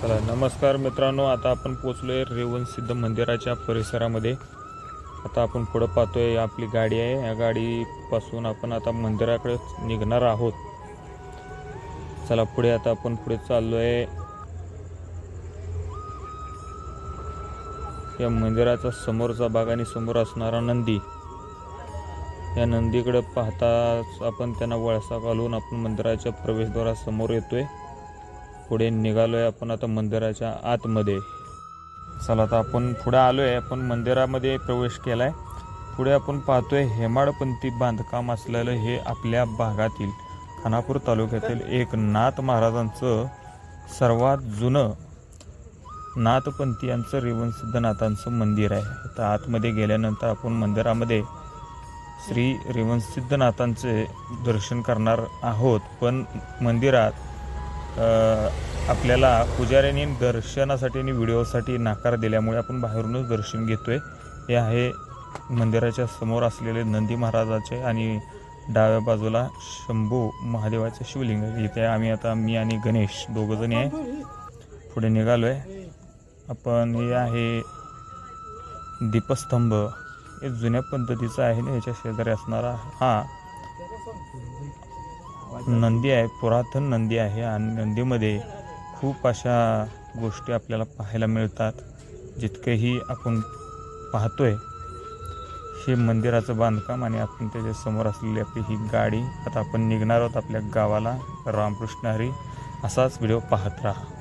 चला नमस्कार मित्रांनो आता आपण पोचलोय रेवण सिद्ध मंदिराच्या परिसरामध्ये. आता आपण पुढं पाहतोय आपली गाडी आहे. या गाडीपासून आपण आता मंदिराकडे निघणार आहोत. चला पुढे आता आपण पुढे चाललोय. या मंदिराचा समोरचा भाग आणि समोर असणारा नंदी. या नंदीकडे पाहताच आपण त्यांना वळसा घालून आपण मंदिराच्या प्रवेशद्वारासमोर येतोय. पुढे निघालोय आपण आता मंदिराच्या आतमध्ये. चला आता आपण पुढे आलोय आपण मंदिरामध्ये प्रवेश केलाय. पुढे आपण पाहतोय हेमाडपंथी बांधकाम असलेलं हे आपल्या भागातील खानापूर तालुक्यातील एक नाथ महाराजांचं सर्वात जुनं नाथपंथीयांचं रेवणसिद्धनाथांचं मंदिर आहे. आता आतमध्ये गेल्यानंतर आपण मंदिरामध्ये श्री रेवणसिद्धनाथांचे दर्शन करणार आहोत पण मंदिरात आपल्याला पुजाऱ्यांनी दर्शनासाठी आणि व्हिडिओसाठी नाकार दिल्यामुळे आपण बाहेरूनच दर्शन घेतो आहे हे आहे मंदिराच्या समोर असलेले नंदी महाराजाचे आणि डाव्या बाजूला शंभू महादेवाचे शिवलिंग इथे आम्ही आता मी आणि गणेश दोघंजणी आहे. पुढे निघालो आहे आपण हे आहे दीपस्तंभ. हे जुन्या पद्धतीचं आहे ना ह्याच्या शेजारी असणारा हा नंदी आहे पुरातन नंदी आहे आणि नंदीमध्ये खूप अशा गोष्टी आपल्याला पाहायला मिळतात जितकंही आपण पाहतोय. हे मंदिराचं बांधकाम आणि आपण त्याच्यासमोर असलेली आपली ही गाडी आता आपण निघणार आहोत आपल्या गावाला रामकृष्ण हरी. असाच व्हिडिओ पाहत राहा.